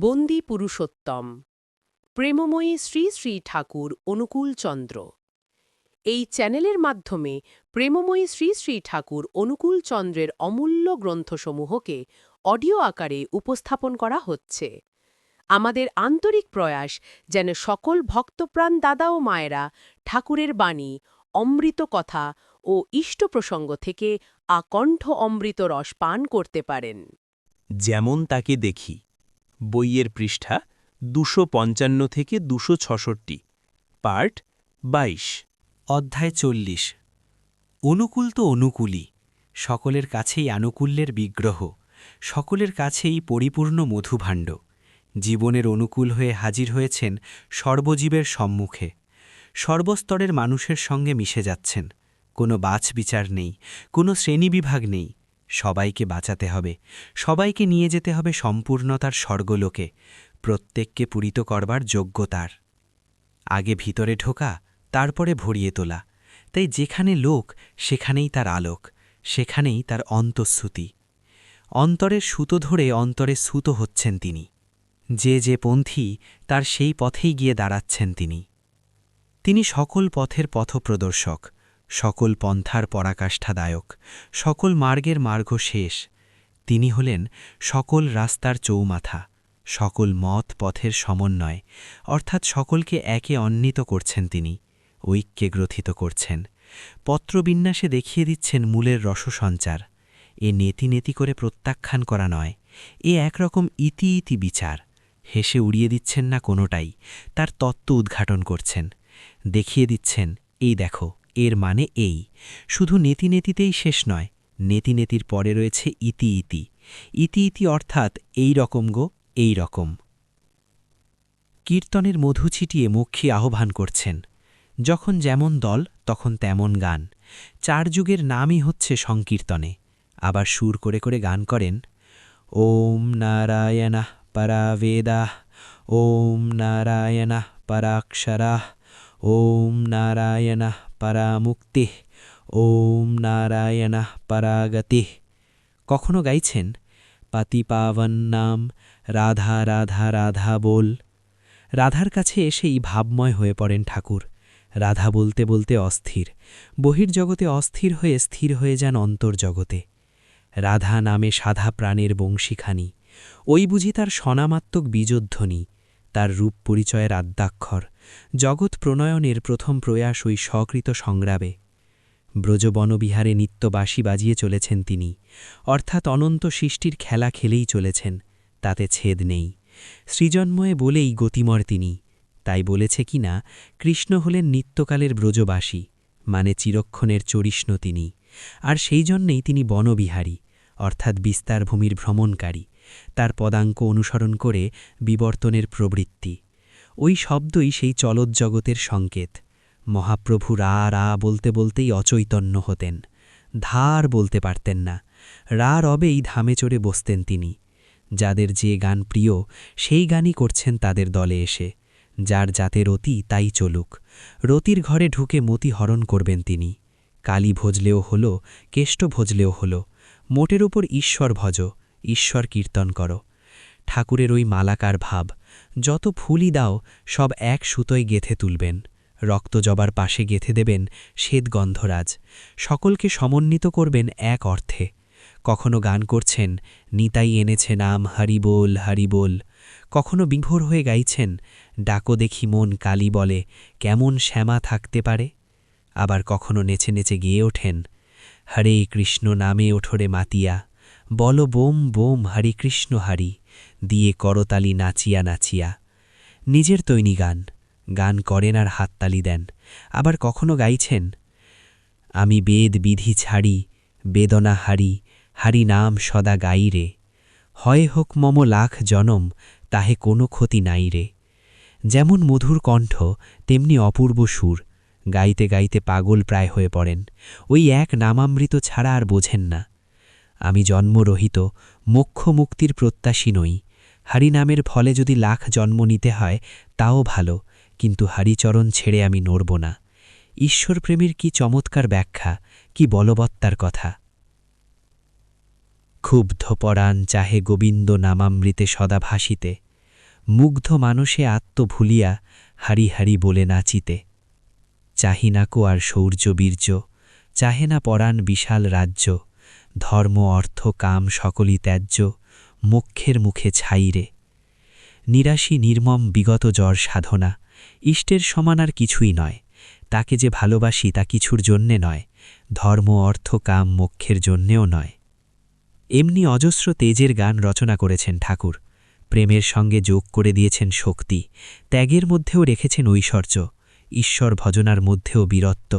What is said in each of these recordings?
বন্দি পুরুষোত্তম। প্রেমময়ী শ্রী শ্রী ঠাকুর অনুকূল চন্দ্র। এই চ্যানেলের মাধ্যমে প্রেমময়ী শ্রী শ্রী ঠাকুর অনুকূল চন্দ্রের অমূল্য গ্রন্থসমূহকে অডিও আকারে উপস্থাপন করা হচ্ছে। আমাদের আন্তরিক প্রয়াস যেন সকল ভক্তপ্রাণ দাদা ও মায়েরা ঠাকুরের বাণী, অমৃত কথা ও ইষ্ট প্রসঙ্গ থেকে আকণ্ঠ অমৃত রস পান করতে পারেন। যেমন তাকে দেখি। বইয়ের পৃষ্ঠা দুশো পঞ্চান্ন থেকে দুশো ছষট্টি, পার্ট বাইশ। অধ্যায় চল্লিশ। অনুকূল তো অনুকূলই, সকলের কাছেই আনুকূল্যের বিগ্রহ, সকলের কাছেই পরিপূর্ণ মধুভাণ্ড। জীবনের অনুকূল হয়ে হাজির হয়েছেন সর্বজীবের সম্মুখে। সর্বস্তরের মানুষের সঙ্গে মিশে যাচ্ছেন। কোনো বাছ বিচার নেই, কোনো শ্রেণীবিভাগ নেই সবাইকে বাঁচাতে হবে। সবাইকে নিয়ে যেতে হবে সম্পূর্ণতার স্বর্গলোকে। প্রত্যেককে পূরিত করবার যোগ্যতার আগে ভিতরে ঢোকা, তারপরে ভরিয়ে তোলা। তাই যেখানে লোক, সেখানেই তার আলোক, সেখানেই তার অন্তঃশ্রুতি। অন্তরের সুতো ধরে অন্তরে সুতো হচ্ছেন তিনি। যে যে পন্থী, তার সেই পথেই গিয়ে দাঁড়াচ্ছেন তিনি। তিনি সকল পথের পথপ্রদর্শক। সকল পন্থার পরাকাষ্ঠাদায়ক, সকল মার্গের মার্গ শেষ। তিনি হলেন সকল রাস্তার চৌমাথা, সকল মত পথের সমন্বয়, অর্থাৎ সকলকে একে অন্বিত করছেন তিনি, ঐক্যে গ্রথিত করছেন। পত্রবিন্যাসে দেখিয়ে দিচ্ছেন মূলের রসসঞ্চার। এ নেতি নেতি করে প্রত্যাখ্যান করা নয়, এ একরকম ইতি ইতি বিচার। হেসে উড়িয়ে দিচ্ছেন না কোনোটাই, তার তত্ত্ব উদ্ঘাটন করছেন। দেখিয়ে দিচ্ছেন, এই দেখো এর মানে এই। শুধু নেতি নেতিতেই শেষ নয় নেতি নেতির পরে রয়েছে ইতি ইতি। ইতি ইতি অর্থাৎ এই রকম গো, এই রকম। কীর্তনের মধু ছিটিয়ে মক্ষী আহ্বান করছেন। যখন যেমন দল, তখন তেমন গান। চার যুগের নামই হচ্ছে সংকীর্তনে। আবার সুর করে করে গান করেন, ওম নারায়ণা পরা বেদাহ ওম নারায়ণা পরাক্ষরাহ ওম নারায়ণা পরা ওম নারায়ণা পরাগতিঃ কখনো গাইছেন পাতি পাবন নাম রাধা রাধা রাধা বল রাধার কাছে এসেই ভাবময় হয়ে পড়েন ঠাকুর রাধা বলতে বলতে অস্থির বহির্জগতে অস্থির হয়ে স্থির হয়ে যান অন্তর্জগতে রাধা নামে সাধা প্রাণের বংশীখানি ওই বুঝি তার সনামাত্মক বীজধ্বনি তার রূপ পরিচয়ের আদ্যাক্ষর। জগৎ প্রণয়নের প্রথম প্রয়াস ওই স্বকৃত সংগ্রামে। ব্রজবনবিহারে নিত্যবাসী বাজিয়ে চলেছেন তিনি। অর্থাৎ অনন্ত সৃষ্টির খেলা খেলেই চলেছেন, তাতে ছেদ নেই। সৃজন্ময়ে বলেই গতিমর তিনি। তাই বলেছে কি না, কৃষ্ণ হলেন নিত্যকালের ব্রজবাসী মানে চিরক্ষণের চরিষ্ণ তিনি। আর সেই জন্যেই তিনি বনবিহারী, অর্থাৎ বিস্তার ভূমির ভ্রমণকারী। তার পদাঙ্ক অনুসরণ করে বিবর্তনের প্রবৃত্তি। ওই শব্দই সেই চলৎজগতের সংকেত। মহাপ্রভু রা রা বলতে বলতেই অচৈতন্য হতেন। ধার বলতে পারতেন না। রা রবেই ধামে চড়ে বসতেন তিনি। যাদের যে গান প্রিয়, সেই গানই করছেন তাদের দলে এসে। যার যাতে রতি তাই চলুক। রতির ঘরে ঢুকে মতি হরণ করবেন তিনি। কালী ভজলেও হল, কেষ্ট ভজলেও হল। মোটের ওপর ঈশ্বর ভজ। ঈশ্বর কীর্তন কর। ঠাকুরের ওই মালাকার ভাব, যত ফুলই দাও, সব এক সুতোয় গেথে তুলবেন। রক্ত জবার পাশে গেথে দেবেন শ্বেত গন্ধরাজ। সকলকে সমন্বিত করবেন এক অর্থে। কখনো গান করছেন, নিতাই এনেছে নাম হরিবোল হরিবোল কখনো বিভোর হয়ে গাইছেন, ডাকো দেখি মন কালী বলে, কেমন শ্যামা থাকতে পারে? আবার কখনো নেচে নেচে গিয়ে ওঠেন, হরে কৃষ্ণ নামে ওঠরে মাতিয়া। বল বোম বোম, হরি কৃষ্ণ হারি, দিয়ে করতালি নাচিয়া নাচিয়া। নিজের তৈনি গান গান করেন আর হাততালি দেন। আবার কখনো গাইছেন? আমি বেদ বিধি ছাড়ি, বেদনা হারি হারি নাম সদা গাই রে। হয় হোক মম লাখ জনম, তাহে কোনো ক্ষতি নাই রে। যেমন মধুর কণ্ঠ, তেমনি অপূর্ব সুর, গাইতে গাইতে পাগল প্রায় হয়ে পড়েন। ওই এক নামামৃত ছাড়া আর বোঝেন না। আমি জন্মরহিত মোক্ষ মুক্তির প্রত্যাশী নই। হারি নামের ফলে যদি লাখ জন্ম নিতে হয়, তাও ভালো, কিন্তু হারিচরণ ছেড়ে আমি নড়ব না। ঈশ্বরপ্রেমীর কি চমৎকার ব্যাখ্যা, কি বলবত্তার কথা। ক্ষুব্ধ পরাণ চাহে গোবিন্দ নামামৃতে সদা ভাসিতে। মুগ্ধ মানুষে আত্ম ভুলিয়া হারি হারি বলে নাচিতে। চাহিনাকো আর শৌর্য বীর্য চাহে না পরাণ বিশাল রাজ্য। ধর্ম, অর্থ, কাম সকলই ত্যায্য মুখ্যের মুখে ছাইরে নিরাশী, নির্মম, বিগত জ্বর, সাধনা, ইষ্টের সমান আর কিছুই নয়। তাকে যে ভালোবাসি তা কিছুর জন্যে নয়, ধর্ম, অর্থ, কাম, মোক্ষের জন্যেও নয়। এমনি অজস্র তেজের গান রচনা করেছেন ঠাকুর। প্রেমের সঙ্গে যোগ করে দিয়েছেন শক্তি, ত্যাগের মধ্যেও রেখেছেন ঐশ্বর্য, ঈশ্বর ভজনার মধ্যেও বীরত্ব।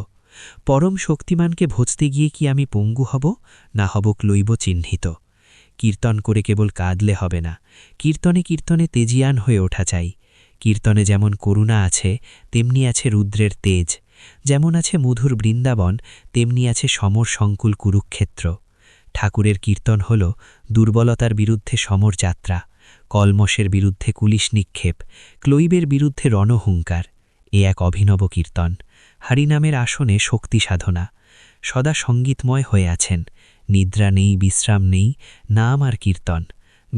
পরম শক্তিমানকে ভজতে গিয়ে কি আমি পঙ্গু হব? না হব ক্লৈব চিহ্নিত। কীর্তন করে কেবল কাঁদলে হবে না। কীর্তনে কীর্তনে তেজিয়ান হয়ে ওঠা চাই। কীর্তনে যেমন করুণা আছে, তেমনি আছে রুদ্রের তেজ। যেমন আছে মধুর বৃন্দাবন, তেমনি আছে সমর সংকুল কুরুক্ষেত্র। ঠাকুরের কীর্তন হল দুর্বলতার বিরুদ্ধে সমর যাত্রা কলমসের বিরুদ্ধে কুলিশ নিক্ষেপ, ক্লৈবের বিরুদ্ধে রণহুঙ্কার। এ এক অভিনব কীর্তন। হরিনামের আসনে শক্তি সাধনা। সদা সঙ্গীতময় হয়ে আছেন। নিদ্রা নেই, বিশ্রাম নেই, নাম আর কীর্তন।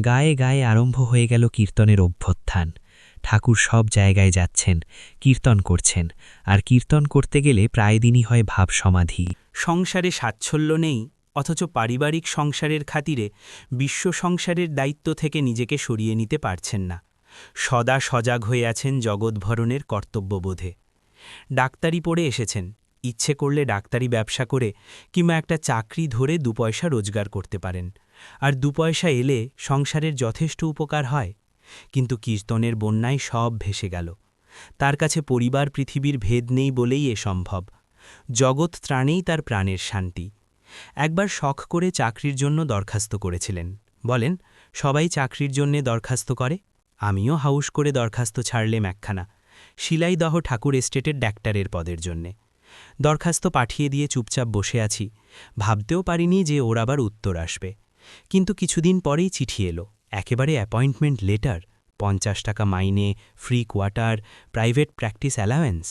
গায়ে গায়ে আরম্ভ হয়ে গেল কীর্তনের অভ্যুত্থান। ঠাকুর সব জায়গায় যাচ্ছেন, কীর্তন করছেন। আর কীর্তন করতে গেলে প্রায় দিনই হয় ভাব সমাধি। সংসারে সাচ্ছল্য নেই, অথচ পারিবারিক সংসারের খাতিরে বিশ্ব সংসারের দায়িত্ব থেকে নিজেকে সরিয়ে নিতে পারছেন না। সদা সজাগ হয়ে আছেন জগৎভরণের কর্তব্যবোধে। ডাক্তারি পড়ে এসেছেন। ইচ্ছে করলে ডাক্তারি ব্যবসা করে কিংবা একটা চাকরি ধরে দুপয়সা রোজগার করতে পারেন। আর দুপয়সা এলে সংসারের যথেষ্ট উপকার হয়। কিন্তু কীর্তনের বন্যায় সব ভেসে গেল। তার কাছে পরিবার পৃথিবীর ভেদ নেই বলেই এ সম্ভব। জগৎ ত্রাণেই তার প্রাণের শান্তি। একবার শখ করে চাকরির জন্য দরখাস্ত করেছিলেন। বলেন, সবাই চাকরির জন্যে দরখাস্ত করে? আমিও হাউস করে দরখাস্ত ছাড়লেম একখানা। শিলাইদহ ঠাকুর এস্টেটের ডাক্তারের পদের জন্যে। দরখাস্ত পাঠিয়ে দিয়ে চুপচাপ বসে আছি, ভাবতেও পারিনি যে ওর আবার উত্তর আসবে। কিন্তু কিছুদিন পরেই চিঠি এলো, একেবারে অ্যাপয়েন্টমেন্ট লেটার, পঞ্চাশ টাকা মাইনে, free quarter, private practice allowance.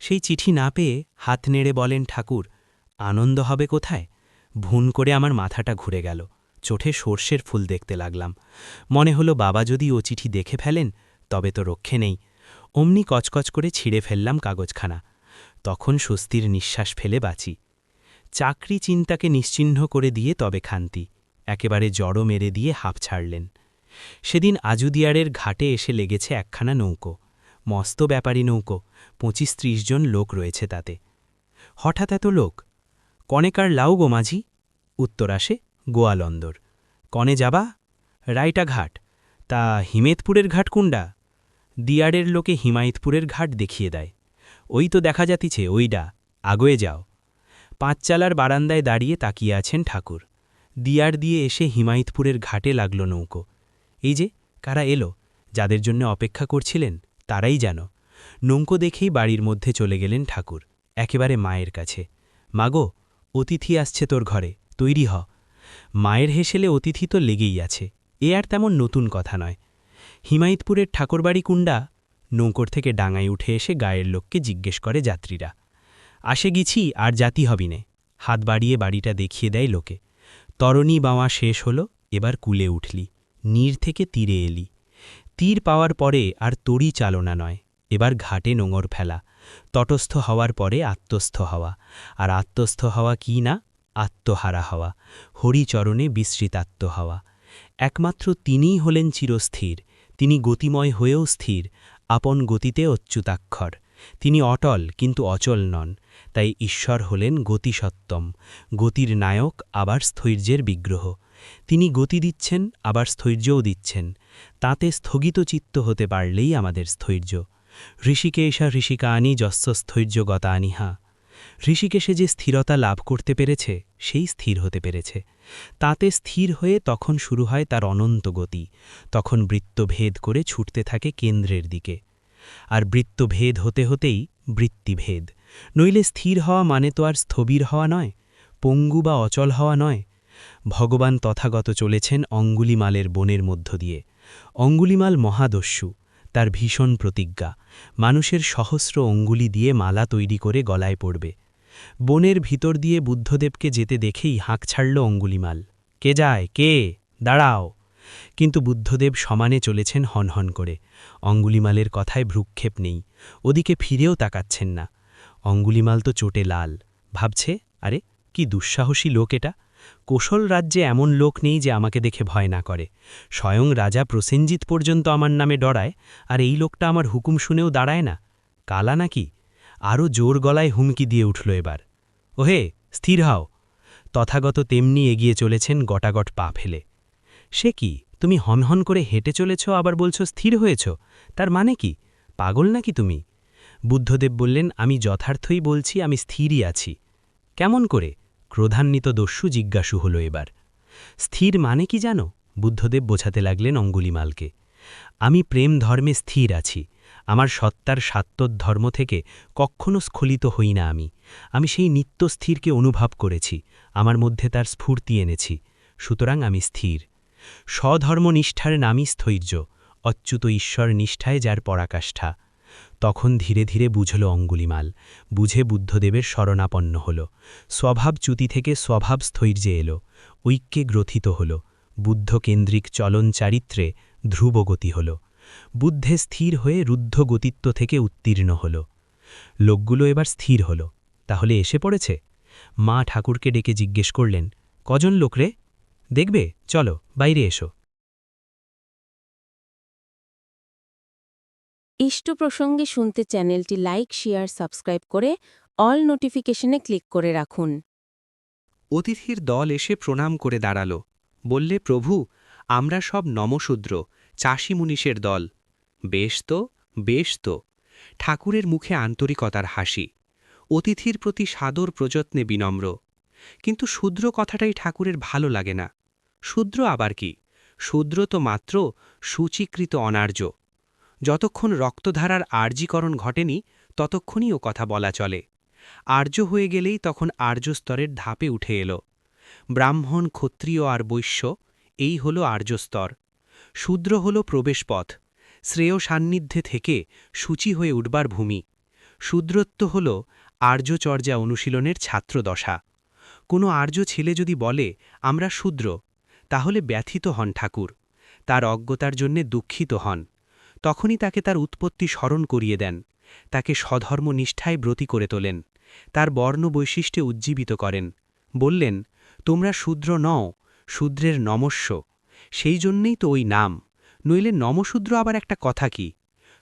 সেই চিঠি না পেয়ে হাত নেড়ে বলেন ঠাকুর, আনন্দ হবে কোথায়? ভুন করে আমার মাথাটা ঘুরে গেল চোখে সর্ষের ফুল দেখতে লাগলাম। মনে হলো বাবা যদি ও চিঠি দেখে ফেলেন, তবে তো রক্ষে নেই। অমনি কচকচ করে ছিঁড়ে ফেললাম কাগজখানা। তখন স্বস্তির নিঃশ্বাস ফেলে বাঁচি। চাকরি চিন্তাকে নিশ্চিহ্ন করে দিয়ে তবে খান্তি। একেবারে জড়ো মেরে দিয়ে হাঁপ ছাড়লেন। সেদিন আজুদিয়ারের ঘাটে এসে লেগেছে একখানা নৌকো। মস্ত ব্যাপারী নৌকো পঁচিশ ত্রিশ জন লোক রয়েছে তাতে। হঠাৎ এত লোক? কনেকার লাউ গো মাঝি? উত্তর আসে, গোয়ালন্দর। কনে যাবা? রাইটা ঘাট তা হিমেতপুরের ঘাট কুন্ডা? দিয়ারের লোকে হিমায়তপুরের ঘাট দেখিয়ে দেয়। ওই তো দেখা যাতিছে, ওইডা, আগয়ে যাও। পাঁচচালার বারান্দায় দাঁড়িয়ে তাকিয়ে আছেন ঠাকুর। দিয়ার দিয়ে এসে হিমায়তপুরের ঘাটে লাগল নৌকো। এই যে, কারা এলো? যাদের জন্য অপেক্ষা করছিলেন, তারাই যেন। নৌকো দেখেই বাড়ির মধ্যে চলে গেলেন ঠাকুর, একেবারে মায়ের কাছে। মাগো, অতিথি আসছে তোর ঘরে, তৈরি হ। মায়ের হেসেলে অতিথি তো লেগেই আছে, এ আর তেমন নতুন কথা নয়। হিমায়তপুরের ঠাকুরবাড়ি কুণ্ডা নৌকর থেকে ডাঙায় উঠে এসে গায়ের লোককে জিজ্ঞেস করে যাত্রীরা। আসে গিছি, আর জাতি হবিনে হাত বাড়িয়ে বাড়িটা দেখিয়ে দেয় লোকে। তরণী বাওয়া শেষ হল, এবার কুলে উঠলি। নীর থেকে তীরে এলি। তীর পাওয়ার পরে আর তড়ি চালনা নয়। এবার ঘাটে নোঙর ফেলা। তটস্থ হওয়ার পরে আত্মস্থ হওয়া। আর আত্মস্থ হওয়া কি না? আত্মহারা হওয়া। হরিচরণে বিস্মৃতাত্ম হওয়া। একমাত্র তিনিই হলেন চিরস্থির। তিনি গতিময় হয়েও স্থির, আপন গতিতে অচ্যুতাক্ষর। তিনি অটল, কিন্তু অচল নন, তাই ঈশ্বর হলেন গতিসত্তম, গতির নায়ক, আবার স্থৈর্যের বিগ্রহ। তিনি গতি দিচ্ছেন, আবার স্থৈর্যও দিচ্ছেন। তাতে স্থগিত চিত্ত হতে পারলেই আমাদের স্থৈর্য। ঋষিকেশা ঋষিকানি যস্য স্থৈর্য গতানিহা ঋষিকেশে যে স্থিরতা লাভ করতে পেরেছে, সেই স্থির হতে পেরেছে। তাতে স্থির হয়ে তখন শুরু হয় তার অনন্ত গতি। তখন বৃত্তভেদ করে ছুটতে থাকে কেন্দ্রের দিকে। আর বৃত্তভেদ হতে হতেই বৃত্তিভেদ। নইলে স্থির হওয়া মানে তো আর স্থবির হওয়া নয়, পঙ্গু বা অচল হওয়া নয়। ভগবান তথাগত চলেছেন অঙ্গুলিমালের বনের মধ্য দিয়ে। অঙ্গুলিমাল মহাদস্যু। তার ভীষণ প্রতিজ্ঞা। মানুষের সহস্র অঙ্গুলি দিয়ে মালা তৈরি করে গলায় পড়বে। বনের ভিতর দিয়ে বুদ্ধদেবকে যেতে দেখেই হাঁক ছাড়ল অঙ্গুলিমাল। কে যায়? কে? দাঁড়াও। কিন্তু বুদ্ধদেব সমানে চলেছেন হনহন করে। অঙ্গুলিমালের কথায় ভ্রুক্ষেপ নেই। ওদিকে ফিরেও তাকাচ্ছেন না। অঙ্গুলিমাল তো চোটে লাল। ভাবছে, আরে, কি দুঃসাহসী লোক এটা! কোশল রাজ্যে এমন লোক নেই যে আমাকে দেখে ভয় না করে। স্বয়ং রাজা প্রসেনজিৎ পর্যন্ত আমার নামে ডরায়, আর এই লোকটা আমার হুকুম শুনেও দাঁড়ায় না। কালা নাকি? আরও জোর গলায় হুমকি দিয়ে উঠল এবার। ওহে, স্থির হও। তথাগত তেমনি এগিয়ে চলেছেন গটাগট পা ফেলে। সে কি, তুমি হনহন করে হেঁটে চলেছ, আবার বলছো স্থির হয়েছ? তার মানে কি? পাগল নাকি তুমি? বুদ্ধদেব বললেন, আমি যথার্থই বলছি, আমি স্থিরই আছি। কেমন করে? ক্রোধান্বিত দস্যু জিজ্ঞাসু হল এবার, স্থির মানে কি জানো? বুদ্ধদেব বোঝাতে লাগলেন অঙ্গুলিমালকে, আমি প্রেম ধর্মে স্থির আছি, আমার সত্তার সাত্তর ধর্ম থেকে কখনো স্খলিত হই না আমি আমি সেই নিত্য স্থিরকে অনুভব করেছি, আমার মধ্যে তার স্ফূর্তি এনেছি, সুতরাং আমি স্থির। স্বধর্মনিষ্ঠার নামই স্থৈর্য, অচ্যুত ঈশ্বর নিষ্ঠায় যার পরাকাষ্ঠা। তখন ধীরে ধীরে বুঝল অঙ্গুলিমাল। বুঝে বুদ্ধদেবের শরণাপন্ন হল। স্বভাবচ্যুতি থেকে স্বভাব স্থৈর্যে এলো। ঐক্যে গ্রথিত হল। বুদ্ধকেন্দ্রিক চলন চারিত্রে ধ্রুবগতি হল। বুদ্ধে স্থির হয়ে রুদ্ধ গতিত্ব থেকে উত্তীর্ণ হল। লোকগুলো এবার স্থির হল। তাহলে এসে পড়েছে? মা ঠাকুরকে ডেকে জিজ্ঞেস করলেন, কজন লোক রে? দেখবে? চলো, বাইরে এসো। ইষ্ট প্রসঙ্গে শুনতে চ্যানেলটি লাইক, শেয়ার, সাবস্ক্রাইব করে অল নোটিফিকেশনে ক্লিক করে রাখুন। অতিথির দল এসে প্রণাম করে দাঁড়াল। বললে, প্রভু, আমরা সব নমশূদ্র, চাষি মুনিশের দল। বেশ তো বেশ তো। ঠাকুরের মুখে আন্তরিকতার হাসি। অতিথির প্রতি সাদর প্রযত্নে বিনম্র। কিন্তু শূদ্র কথাটাই ঠাকুরের ভালো লাগে না। শূদ্র আবার কি? শূদ্র তো মাত্র সূচীকৃত অনার্য। যতক্ষণ রক্তধারার আর্যীকরণ ঘটেনি, ততক্ষণই ও কথা বলা চলে। আর্য হয়ে গেলেই তখন আর্য স্তরের ধাপে উঠে এলো। ব্রাহ্মণ, ক্ষত্রিয় আর বৈশ্য, এই হল আর্যস্তর শূদ্র হল প্রবেশপথ। শ্রেয় সান্নিধ্যে থেকে সূচি হয়ে উঠবার ভূমি। শূদ্রত্ব হল আর্যচর্যা অনুশীলনের ছাত্রদশা। কোনো আর্য ছেলে যদি বলে, আমরা শূদ্র তাহলে ব্যথিত হন ঠাকুর। তার অজ্ঞতার জন্যে দুঃখিত হন। তখনই তাকে তার উৎপত্তি স্মরণ করিয়ে দেন। তাকে স্বধর্ম নিষ্ঠায় ব্রতী করে তোলেন। তার বর্ণ বৈশিষ্ট্যে উজ্জীবিত করেন। বললেন, তোমরা শূদ্র নও, শূদ্রের নমস্য। সেই জন্যেই তো ওই নাম। নইলে নমশূদ্র আবার একটা কথা কি?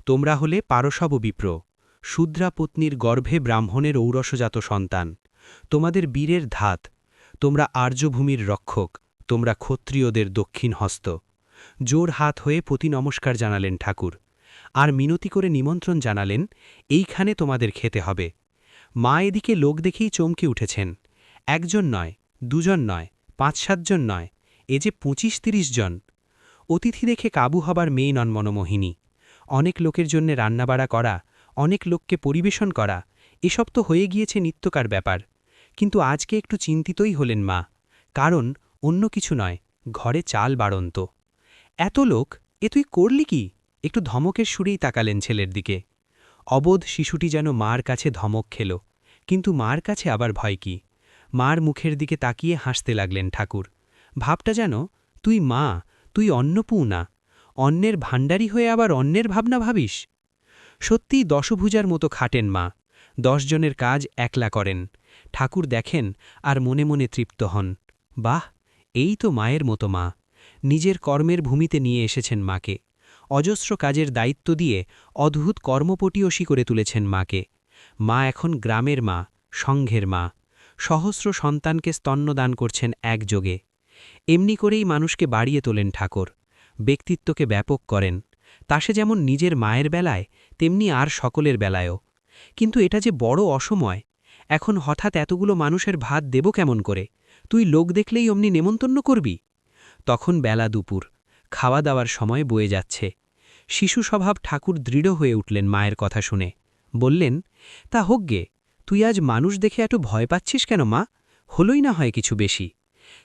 তোমরা হলে পারসব বিপ্র। শূদ্রা পত্নীর গর্ভে ব্রাহ্মণের ঔরসজাত সন্তান। তোমাদের বীরের ধাত। তোমরা আর্যভূমির রক্ষক। তোমরা ক্ষত্রিয়দের দক্ষিণ হস্ত জোর হাত হয়ে প্রতি নমস্কার জানালেন ঠাকুর। আর মিনতি করে নিমন্ত্রণ জানালেন, এইখানে তোমাদের খেতে হবে। মা এদিকে লোক দেখেই চমকে উঠেছেন। একজন নয়, দুজন নয়, পাঁচ সাতজন নয়, এ যে পঁচিশ তিরিশ জন। অতিথি দেখে কাবু হবার মেয়ে নন মনমোহিনী অনেক লোকের জন্য রান্নাবাড়া করা, অনেক লোককে পরিবেশন করা, এসব তো হয়ে গিয়েছে নিত্যকার ব্যাপার। কিন্তু আজকে একটু চিন্তিতই হলেন মা। কারণ অন্য কিছু নয়, ঘরে চাল বাড়ন্ত। এত লোক, এ তুই করলি কি? একটু ধমকের সুরেই তাকালেন ছেলের দিকে। অবোধ শিশুটি যেন মার কাছে ধমক খেল, কিন্তু মার কাছে আবার ভয় কি? মার মুখের দিকে তাকিয়ে হাসতে লাগলেন ঠাকুর। ভাবটা যেন, তুই মা, তুই অন্নপূর্ণা অন্যের ভাণ্ডারি হয়ে আবার অন্যের ভাবনা ভাবিস? সত্যিই দশভুজার মতো খাটেন মা দশজনের কাজ একলা করেন। ঠাকুর দেখেন আর মনে মনে তৃপ্ত হন। বাহ, এই তো মায়ের মতো মা। নিজের কর্মের ভূমিতে নিয়ে এসেছেন মাকে। অজস্র কাজের দায়িত্ব দিয়ে অদ্ভুত কর্মপটীয়সী করে তুলেছেন মাকে। মা এখন গ্রামের মা, সংঘের মা। সহস্র সন্তানকে স্তন্যদান করছেন একযোগে। এমনি করেই মানুষকে বাড়িয়ে তোলেন ঠাকুর। ব্যক্তিত্বকে ব্যাপক করেন। তা সে যেমন নিজের মায়ের বেলায়, তেমনি আর সকলের বেলায়ও। কিন্তু এটা যে বড় অসময়, এখন হঠাৎ এতগুলো মানুষের ভাত দেব কেমন করে? তুই লোক দেখলেই অমনি নেমন্তন্ন করবি? তখন বেলা দুপুর। খাওয়া দাওয়ার সময় বয়ে যাচ্ছে। শিশু স্বভাব ঠাকুর দৃঢ় হয়ে উঠলেন মায়ের কথা শুনে। বললেন, তা হোক গে, তুই আজ মানুষ দেখে এত ভয় পাচ্ছিস কেন মা? হলই না হয় কিছু বেশি।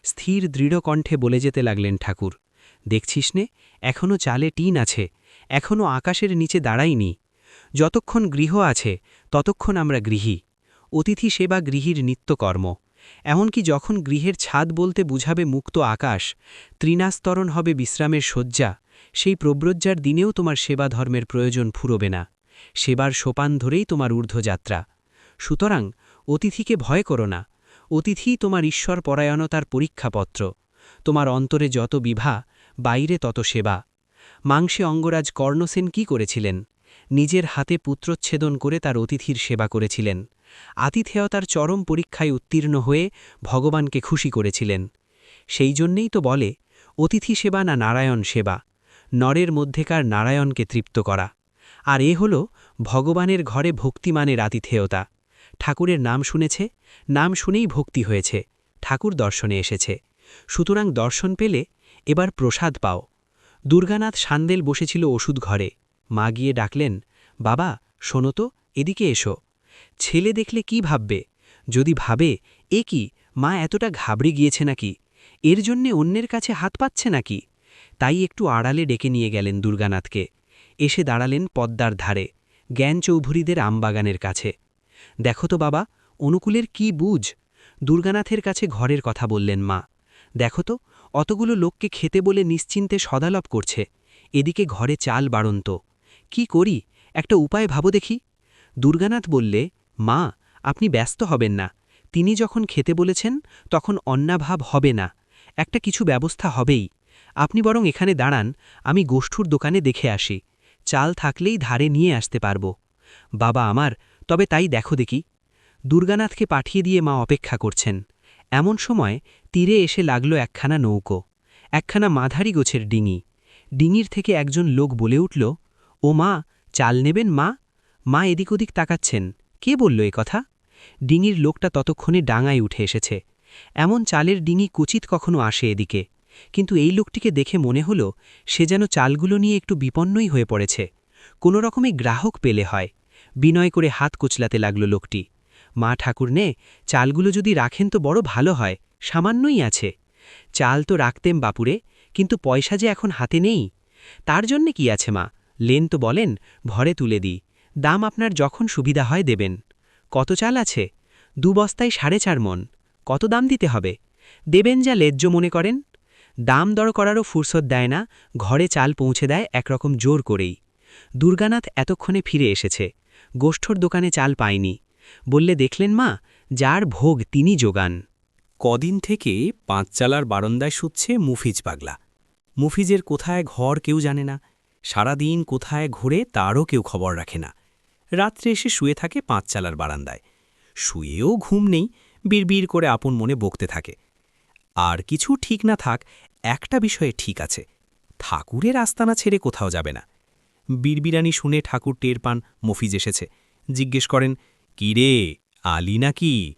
স্থির দৃঢ় কণ্ঠে বলে যেতে লাগলেন ঠাকুর, দেখছিস নে এখনও চালে টিন আছে এখনও আকাশের নিচে দাঁড়াইনি। যতক্ষণ গৃহ আছে, ততক্ষণ আমরা গৃহী। অতিথি সেবা গৃহীর নিত্যকর্ম। এমনকি যখন গৃহের ছাদ বলতে বুঝাবে মুক্ত আকাশ, তৃণাস্তরণ হবে বিশ্রামের শয্যা, সেই প্রব্রজ্জার দিনেও তোমার সেবা ধর্মের প্রয়োজন ফুরবে না, সেবার সোপান ধরেই তোমার ঊর্ধ্বযাত্রা। সুতরাং অতিথিকে ভয় করো না, অতিথিই তোমার ঈশ্বর পরায়ণতার পরীক্ষাপত্র, তোমার অন্তরে যত বিভা, বাইরে তত সেবা। মাংসে অঙ্গরাজ কর্ণসেন কি করেছিলেন? নিজের হাতে পুত্রচ্ছেদন করে তার অতিথির সেবা করেছিলেন। আতিথেয়তার চরম পরীক্ষায় উত্তীর্ণ হয়ে ভগবানকে খুশি করেছিলেন। সেই জন্যেই তো বলে, অতিথি সেবা না নারায়ণ সেবা। নরের মধ্যেকার নারায়ণকে তৃপ্ত করা। আর এ হল ভগবানের ঘরে ভক্তিমানের আতিথেয়তা। ঠাকুরের নাম শুনেছে, নাম শুনেই ভক্তি হয়েছে। ঠাকুর দর্শনে এসেছে। সুতরাং দর্শন পেলে এবার প্রসাদ পাও। দুর্গানাথ সান্দেল বসেছিল ওষুধ ঘরে। মা গিয়ে ডাকলেন, বাবা, শোনো তো, এদিকে এসো। ছেলে দেখলে কি ভাববে? যদি ভাবে, এ কি, মা এতটা ঘাবড়ে গিয়েছে নাকি? এর জন্যে অন্যের কাছে হাত পাচ্ছে নাকি? তাই একটু আড়ালে ডেকে নিয়ে গেলেন দুর্গানাথকে। এসে দাঁড়ালেন পদ্মার ধারে, জ্ঞান চৌধুরীদের আমবাগানের কাছে। দেখো তো বাবা, অনুকূলের কি বুঝ? দুর্গানাথের কাছে ঘরের কথা বললেন মা। দেখো তো, অতগুলো লোককে খেতে বলে নিশ্চিন্তে সদালপ করছে। এদিকে ঘরে চাল বাড়ন্ত। কি করি? একটা উপায় ভাবো দেখি। দুর্গানাথ বললে মা, আপনি ব্যস্ত হবেন না। তিনি যখন খেতে বলেছেন, তখন অন্নাভাব হবে না। একটা কিছু ব্যবস্থা হবেই। আপনি বরং এখানে দাঁড়ান, আমি গোষ্ঠুর দোকানে দেখে আসি। চাল থাকলেই ধারে নিয়ে আসতে পারব। বাবা আমার, তবে তাই দেখো দেখি। দুর্গানাথকে পাঠিয়ে দিয়ে মা অপেক্ষা করছেন। এমন সময় তীরে এসে লাগল একখানা নৌকো। একখানা মাঝারি গোছের ডিঙি। ডিঙির থেকে একজন লোক বলে উঠল, ও মা, চাল নেবেন মা? মা এদিক ওদিক তাকাচ্ছেন। কে বলল এ কথা? ডিঙির লোকটা ততক্ষণে ডাঙায় উঠে এসেছে। এমন চালের ডিঙি কুচিত কখনো আসে এদিকে। কিন্তু এই লোকটিকে দেখে মনে হল, সে যেন চালগুলো নিয়ে একটু বিপন্নই হয়ে পড়েছে। কোনো রকমে গ্রাহক পেলে হয়। বিনয় করে হাত কুচলাতে লাগল লোকটি। মা ঠাকুর নে, চালগুলো যদি রাখেন তো বড় ভালো হয়, সামান্যই আছে। চাল তো রাখতেম বাপুরে, কিন্তু পয়সা যে এখন হাতে নেই। তার জন্যে কি আছে মা? লেন তো বলেন, ভরে তুলে দিই। দাম আপনার যখন সুবিধা হয় দেবেন। কত চাল আছে? দু বস্তায় সাড়ে চার মন কত দাম দিতে হবে? দেবেন যা লেজ্জ মনে করেন। দাম দর করারও ফুরসত দেয় না, ঘরে চাল পৌঁছে দেয় একরকম জোর করেই। দুর্গানাথ এতক্ষণে ফিরে এসেছে। গোষ্ঠর দোকানে চাল পায়নি। বললে, দেখলেন মা, যার ভোগ তিনি যোগান। কদিন থেকে পাঁচচালার বারন্দায় শুচ্ছে মুফিজ পাগলা। মুফিজের কোথায় ঘর কেউ জানে না। সারাদিন কোথায় ঘোরে তারও কেউ খবর রাখে না। রাত্রে এসে শুয়ে থাকে পাঁচচালার বারান্দায়। শুয়েও ঘুম নেই, বিড়বিড় করে আপন মনে বকতে থাকে। আর কিছু ঠিক না থাক, একটা বিষয়ে ঠিক আছে। ঠাকুরের আস্তানা ছেড়ে কোথাও যাবে না। বীরবিরানি শুনে ঠাকুর টের পান মফিজ এসেছে। জিজ্ঞেস করেন, কি রে, আলি নাকি?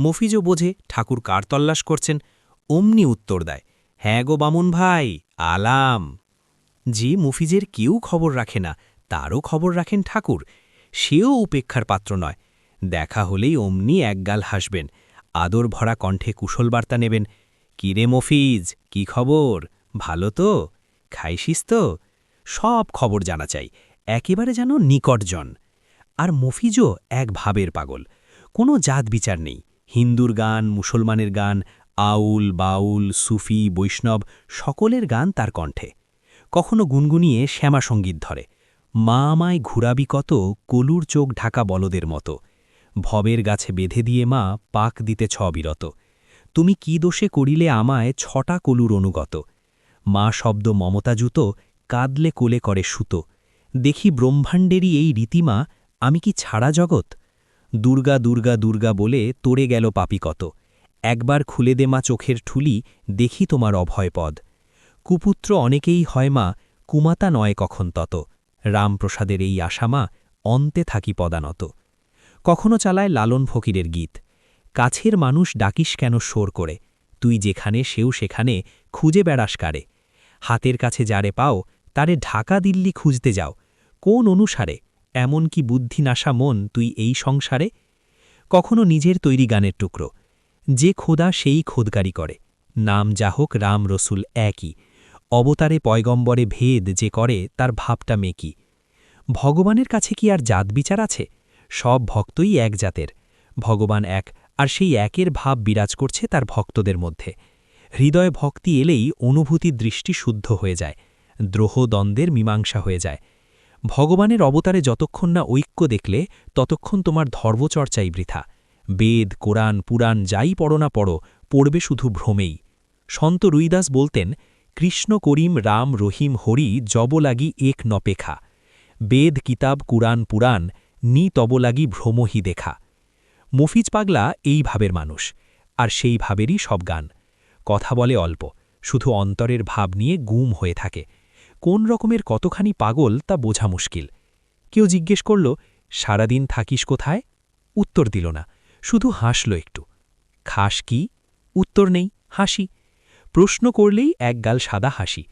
মফিজও বোঝে ঠাকুর কার তল্লাশ করছেন, অমনি উত্তর দেয় হ্যাঁ গো বামুন ভাই, আলাম। যে মফিজের কেউ খবর রাখে না, তারও খবর রাখেন ঠাকুর। সেও উপেক্ষার পাত্র নয়। দেখা হলেই অমনি একগাল হাসবেন। আদর ভরা কণ্ঠে কুশল বার্তা নেবেন, কিরে মফিজ, কি খবর? ভালো তো? খাইসিস তো? সব খবর জানা চাই, একেবারে যেন নিকটজন। আর মফিজও এক ভাবের পাগল। কোনো জাত বিচার নেই। হিন্দুর গান, মুসলমানের গান, আউল, বাউল, সুফি, বৈষ্ণব, সকলের গান তার কণ্ঠে। কখনো গুনগুনিয়ে শ্যামা সংগীত ধরে। মা আমায় ঘুরাবি কত, কলুর চোখ ঢাকা বলদের মতো। ভবের গাছে বেঁধে দিয়ে মা পাক দিতে ছ বিরত। তুমি কি দোষে করিলে আমায় ছটা কলুর অনুগত। মা শব্দ মমতাজুত কাঁদলে কোলে করে সুতো। দেখি ব্রহ্মাণ্ডেরই এই রীতিমা, আমি কি ছাড়া জগৎ? দুর্গা দুর্গা দুর্গা বলে তোরে গেল পাপি কত। একবার খুলে দে মা চোখের ঠুলি, দেখি তোমার অভয়পদ কুপুত্র অনেকেই হয় মা, কুমাতা নয় কখন তত। রামপ্রসাদের এই আশামা অন্তে থাকি পদানত। কখনো চালায় লালন ফকিরের গীত। কাছের মানুষ ডাকিস কেন সোর করে? তুই যেখানে, সেও সেখানে, খুঁজে বেড়াস কারে? হাতের কাছে যারে পাও, তারে ঢাকা দিল্লি খুঁজতে যাও। কোন অনুসারে? এমন কি বুদ্ধি নাশা মন তুই এই সংসারে? কখনো নিজের তৈরি গানের টুকরো। যে খোদা সেই খোদগারি করে। নাম যা হোক রাম রসুল একই। অবতারে পয়গম্বরে ভেদ যে করে, তার ভাবটা মেকি। ভগবানের কাছে কি আর জাত বিচার আছে? সব ভক্তই এক জাতের। ভগবান এক, আর সেই একের ভাব বিরাজ করছে তার ভক্তদের মধ্যে। হৃদয় ভক্তি এলেই অনুভূতির দৃষ্টি শুদ্ধ হয়ে যায়, দ্রোহ দ্বন্দ্বের মীমাংসা হয়ে যায়। ভগবানের অবতারে যতক্ষণ না ঐক্য দেখলে, ততক্ষণ তোমার ধর্মচর্চাই বৃথা। বেদ, কোরআন, পুরাণ যাই পড়ো না পড়ো, পড়বে শুধু ভ্রমেই। সন্ত রুইদাস বলতেন কৃষ্ণ করিম রাম রহিম হরি জব লাগি এক নপেখা। বেদ কিতাব কুরআন পুরাণ, নি তব লাগি ভ্রমহি দেখা। মফিজ পাগলা এই ভাবের মানুষ, আর সেই ভাবেরই সব গান। কথা বলে অল্প, শুধু অন্তরের ভাব নিয়ে গুম হয়ে থাকে। কোন রকমের কতখানি পাগল তা বোঝা মুশকিল। কেউ জিজ্ঞেস করল, সারাদিন থাকিস কোথায়? উত্তর দিল না, শুধু হাসল একটু। খাস কি? উত্তর নেই, হাসি। প্রশ্ন করলেই এক গাল সাদা হাসি।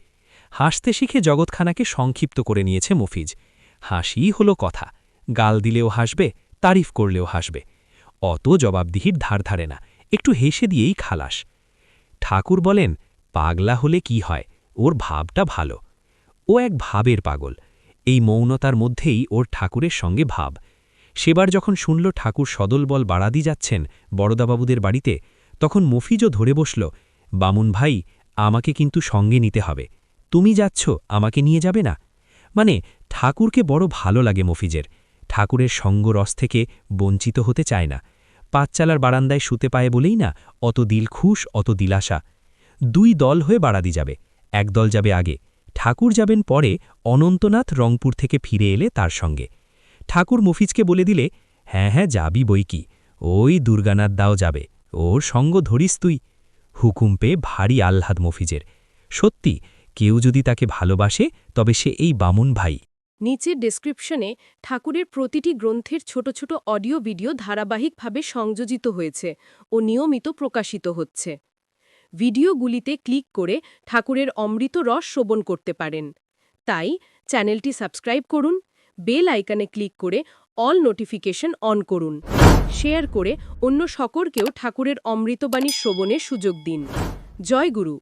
হাসতে শিখে জগৎখানাকে সংক্ষিপ্ত করে নিয়েছে মফিজ। হাসিই হলো কথা। গাল দিলেও হাসবে, তারিফ করলেও হাসবে। অত জবাবদিহির ধার ধারে না। একটু হেসে দিয়েই খালাস। ঠাকুর বলেন, পাগলা হলে কি হয়? ওর ভাবটা ভালো। ও এক ভাবের পাগল। এই মৌনতার মধ্যেই ওর ঠাকুরের সঙ্গে ভাব। সেবার যখন শুনল ঠাকুর সদলবল বাড়াদি যাচ্ছেন বড়দাবাবুদের বাড়িতে, তখন মফিজও ধরে বসল বামুন ভাই, আমাকে কিন্তু সঙ্গে নিতে হবে। তুমি যাচ্ছ, আমাকে নিয়ে যাবে না? মানে ঠাকুরকে বড় ভালো লাগে মফিজের। ঠাকুরের সঙ্গরস থেকে বঞ্চিত হতে চায় না। পাঁচচালার বারান্দায় শুতে পায় বলেই না, অত দিল খুশ, অত দিলাসা দুই দল হয়ে বাড়াদি যাবে, এক দল যাবে আগে। ঠাকুর যাবেন পরে অনন্তনাথ রংপুর থেকে ফিরে এলে তার সঙ্গে। ঠাকুর মফিজকে বলে দিলে হ্যাঁ হ্যাঁ যাবি বই কি ওই দুর্গানাথ দাও যাবে। ওর সঙ্গ ধরিস তুই। হুকুম পেয়ে ভারী আহ্লাদ মফিজের। সত্যি, কেউ যদি তাকে ভালোবাসে, তবে সে এই বামুন ভাই। নিচের ডেসক্রিপশনে ঠাকুরের প্রতিটি গ্রন্থের ছোট ছোট অডিও ভিডিও ধারাবাহিকভাবে সংযোজিত হয়েছে ও নিয়মিত প্রকাশিত হচ্ছে। ভিডিওগুলিতে ক্লিক করে ঠাকুরের অমৃত রস শোভন করতে পারেন। তাই চ্যানেলটি সাবস্ক্রাইব করুন, বেল আইকনে ক্লিক করে অল নোটিফিকেশন অন করুন। শেয়ার করে অন্য সকলকেও ঠাকুরের অমৃতবাণী শ্রবণের সুযোগ দিন। জয় গুরু।